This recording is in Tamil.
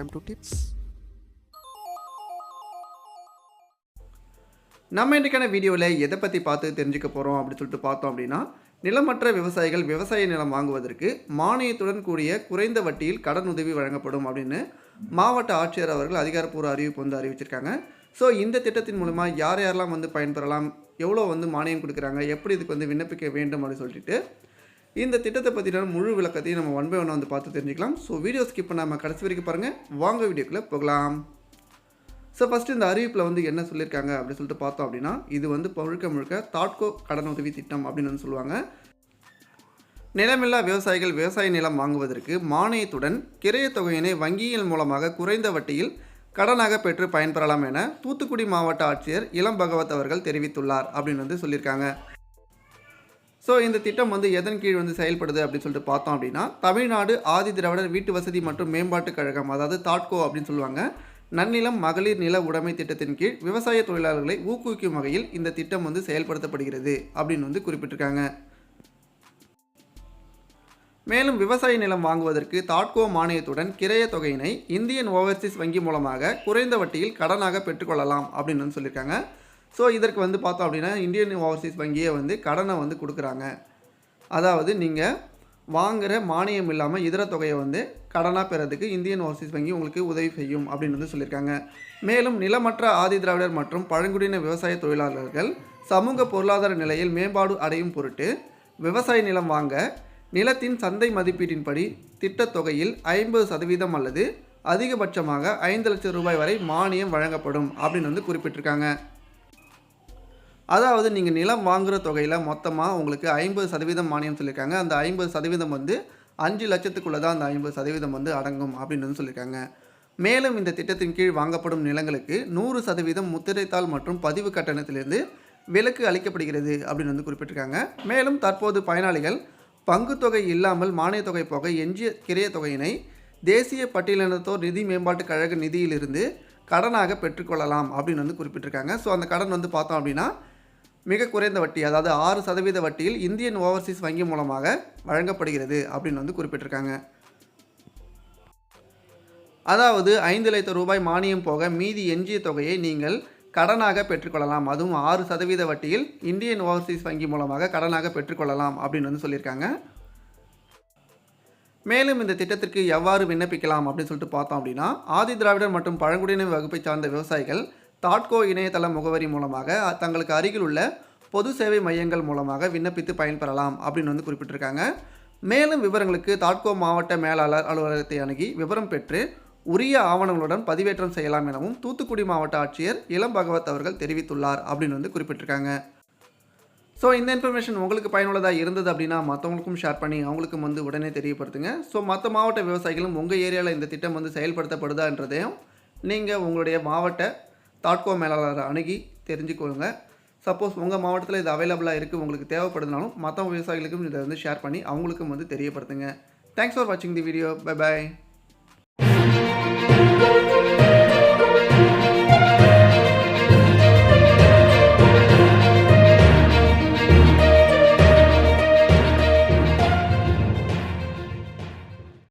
டைம் டு டிப்ஸ் நம்ம இன்றைக்கான வீடியோவில் எதை பற்றி பார்த்து தெரிஞ்சுக்க போகிறோம் அப்படின்னு சொல்லிட்டு பார்த்தோம் அப்படின்னா நிலமற்ற விவசாயிகள் விவசாய நிலம் வாங்குவதற்கு மானியத்துடன் கூடிய குறைந்த வட்டியில் கடன் உதவி வழங்கப்படும் அப்படின்னு மாவட்ட ஆட்சியர் அவர்கள் அதிகாரப்பூர்வ அறிவிப்பு வந்து அறிவிச்சிருக்காங்க. ஸோ இந்த திட்டத்தின் மூலமாக யார் யாரெல்லாம் வந்து பயன்பெறலாம்? எவ்வளோ வந்து மானியம் கொடுக்குறாங்க? எப்படி இதுக்கு வந்து விண்ணப்பிக்க வேண்டும் அப்படின்னு சொல்லிட்டு இந்த திட்டத்தை பற்றின முழு விளக்கத்தையும் நம்ம ஒன் பை ஒன் வந்து பார்த்து தெரிஞ்சுக்கலாம். ஸோ வீடியோ ஸ்கிப் பண்ணாமல் கடைசி வரைக்கும் பாருங்கள் வாங்க வீடியோக்குள்ளே போகலாம். ஸோ ஃபஸ்ட்டு இந்த அறிவிப்பில் வந்து என்ன சொல்லியிருக்காங்க அப்படின்னு சொல்லிட்டு பார்த்தோம் அப்படின்னா இது வந்து முழுக்க முழுக்க தாட்கோ கடன் உதவி திட்டம் அப்படின்னு வந்து சொல்லுவாங்க. நிலமில்லா விவசாயிகள் விவசாய நிலம் வாங்குவதற்கு மானியத்துடன் கிரைய தொகையினை வங்கியின் மூலமாக குறைந்த வட்டியில் கடனாக பெற்று பயன்பெறலாம் என தூத்துக்குடி மாவட்ட ஆட்சியர் இளம் பகவத் அவர்கள் தெரிவித்துள்ளார் அப்படின்னு வந்து சொல்லியிருக்காங்க ஸோ இந்த திட்டம் வந்து எதன் கீழ் வந்து செயல்படுது அப்படின்னு சொல்லிட்டு பார்த்தோம் அப்படின்னா தமிழ்நாடு ஆதி திராவிடர் வீட்டு வசதி மற்றும் மேம்பாட்டுக் கழகம் அதாவது தாட்கோ அப்படின்னு சொல்லுவாங்க. நன்னிலம் மகளிர் நில உடைமை திட்டத்தின் கீழ் விவசாய தொழிலாளர்களை ஊக்குவிக்கும் வகையில் இந்த திட்டம் வந்து செயல்படுத்தப்படுகிறது அப்படின்னு வந்து குறிப்பிட்டிருக்காங்க. மேலும் விவசாய நிலம் வாங்குவதற்கு தாட்கோ மானியத்துடன் கிரைய தொகையினை இந்தியன் ஓவர்சீஸ் வங்கி மூலமாக குறைந்த வட்டியில் கடனாக பெற்றுக்கொள்ளலாம் அப்படின்னு வந்து சொல்லியிருக்காங்க. ஸோ இதற்கு வந்து பார்த்தோம் அப்படின்னா இந்தியன் ஓவர்சீஸ் வங்கியே வந்து கடனை வந்து கொடுக்குறாங்க. அதாவது நீங்கள் வாங்குகிற மானியம் இல்லாமல் இதர தொகையை வந்து கடனாக பெறதுக்கு இந்தியன் ஓவர்சீஸ் வங்கி உங்களுக்கு உதவி செய்யும் அப்படின்னு வந்து சொல்லியிருக்காங்க. மேலும் நிலமற்ற ஆதி திராவிடர் மற்றும் பழங்குடியின விவசாய தொழிலாளர்கள் சமூக பொருளாதார நிலையில் மேம்பாடு அடையும் பொருட்டு விவசாய நிலம் வாங்க நிலத்தின் சந்தை மதிப்பீட்டின்படி திட்டத் தொகையில் ஐம்பது சதவீதம் அல்லது அதிகபட்சமாக ஐந்து லட்சம் ரூபாய் வரை மானியம் வழங்கப்படும் அப்படின்னு வந்து குறிப்பிட்டிருக்காங்க. அதாவது நீங்கள் நிலம் வாங்குகிற தொகையில் மொத்தமாக உங்களுக்கு ஐம்பது சதவீதம் மானியம் சொல்லியிருக்காங்க. அந்த ஐம்பது சதவீதம் வந்து அஞ்சு லட்சத்துக்குள்ளே தான் அந்த ஐம்பது சதவீதம் வந்து அடங்கும் அப்படின்னு வந்து சொல்லியிருக்காங்க. மேலும் இந்த திட்டத்தின் கீழ் வாங்கப்படும் நிலங்களுக்கு நூறு சதவீதம் முத்திரைத்தாள் மற்றும் பதிவு கட்டணத்திலிருந்து விலக்கு அளிக்கப்படுகிறது அப்படின்னு வந்து குறிப்பிட்டிருக்காங்க. மேலும் தற்போது பயனாளிகள் பங்குத்தொகை இல்லாமல் மானியத் தொகை போக எஞ்சிய கிரைய தொகையினை தேசிய பட்டியலினத்தோர் நிதி மேம்பாட்டுக் கழக நிதியிலிருந்து கடனாக பெற்றுக்கொள்ளலாம் அப்படின்னு வந்து குறிப்பிட்டிருக்காங்க. ஸோ அந்த கடன் வந்து பார்த்தோம் அப்படின்னா மிக குறைந்த வட்டி அதாவது ஆறு சதவீத வட்டியில் இந்தியன் ஓவர்சீஸ் வங்கி மூலமாக வழங்கப்படுகிறது அப்படின்னு வந்து குறிப்பிட்டிருக்காங்க. அதாவது ஐந்து லட்சம் ரூபாய் மானியம் போக மீதி எஞ்சிய தொகையை நீங்கள் கடனாக பெற்றுக்கொள்ளலாம். அதுவும் ஆறு சதவீத வட்டியில் இந்தியன் ஓவர்சீஸ் வங்கி மூலமாக கடனாக பெற்றுக்கொள்ளலாம் அப்படின்னு வந்து சொல்லியிருக்காங்க. மேலும் இந்த திட்டத்திற்கு எவ்வாறு விண்ணப்பிக்கலாம் அப்படின்னு சொல்லிட்டு பார்த்தோம் அப்படின்னா ஆதி திராவிடர் மற்றும் பழங்குடியின வகுப்பை சார்ந்த விவசாயிகள் தாட்கோ இணையதள முகவரி மூலமாக தங்களுக்கு அருகில் உள்ள பொது சேவை மையங்கள் மூலமாக விண்ணப்பித்து பயன்பெறலாம் அப்படின்னு வந்து குறிப்பிட்டிருக்காங்க. மேலும் விவரங்களுக்கு தாட்கோ மாவட்ட மேலாளர் அலுவலகத்தை அணுகி விவரம் பெற்று உரிய ஆவணங்களுடன் பதிவேற்றம் செய்யலாம் எனவும் தூத்துக்குடி மாவட்ட ஆட்சியர் இளம் பகவத் அவர்கள் தெரிவித்துள்ளார் அப்படின்னு வந்து குறிப்பிட்டிருக்காங்க. ஸோ இந்த இன்ஃபர்மேஷன் உங்களுக்கு பயனுள்ளதாக இருந்தது அப்படின்னா மற்றவங்களுக்கும் ஷேர் பண்ணி அவங்களுக்கும் வந்து உடனே தெரியப்படுத்துங்க. ஸோ மற்ற மாவட்ட விவசாயிகளும் உங்கள் ஏரியாவில் இந்த திட்டம் வந்து செயல்படுத்தப்படுதான்றதையும் நீங்கள் உங்களுடைய மாவட்ட தாட்கோ மேலாளரை அணுகி தெரிஞ்சுக்கொள்ளுங்க சப்போஸ் உங்கள் மாவட்டத்தில் இது அவைலபிளாக இருக்குது உங்களுக்கு தேவைப்படுதுனாலும் மற்ற விவசாயிகளுக்கும் இதை வந்து ஷேர் பண்ணி அவங்களுக்கும் வந்து தெரியப்படுத்துங்க. தேங்க்ஸ் ஃபார் வாட்சிங் தி வீடியோ பை பாய்